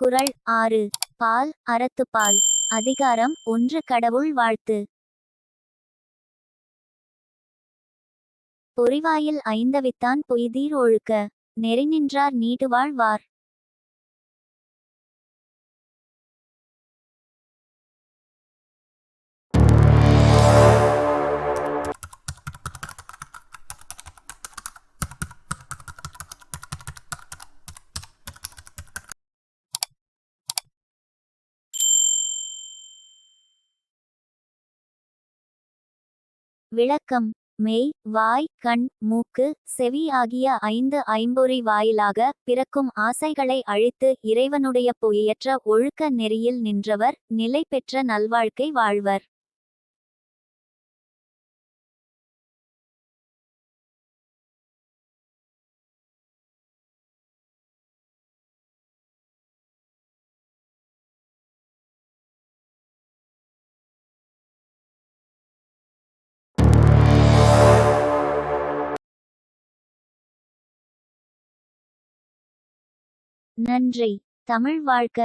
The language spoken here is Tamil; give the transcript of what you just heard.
குரல் ஆறு. பால் அறத்துப்பால் அதிகாரம் ஒன்று. கடவுள் வாழ்த்து. பொறிவாயில் ஐந்தவித்தான் பொய்தீர் ஒழுக்க. நெறிநின்றார் நீடுவாழ்வார் விளக்கம். மெய் வாய் கண் மூக்கு செவி ஆகிய ஐந்து ஐம்பொறி வாயிலாக பிறக்கும் ஆசைகளை அழித்து இறைவனுடைய பொய்யற்ற ஒழுக்க நெறியில் நின்றவர் நிலை பெற்ற நல்வாழ்க்கை வாழ்வர். நன்றி. தமிழ் வாழ்க.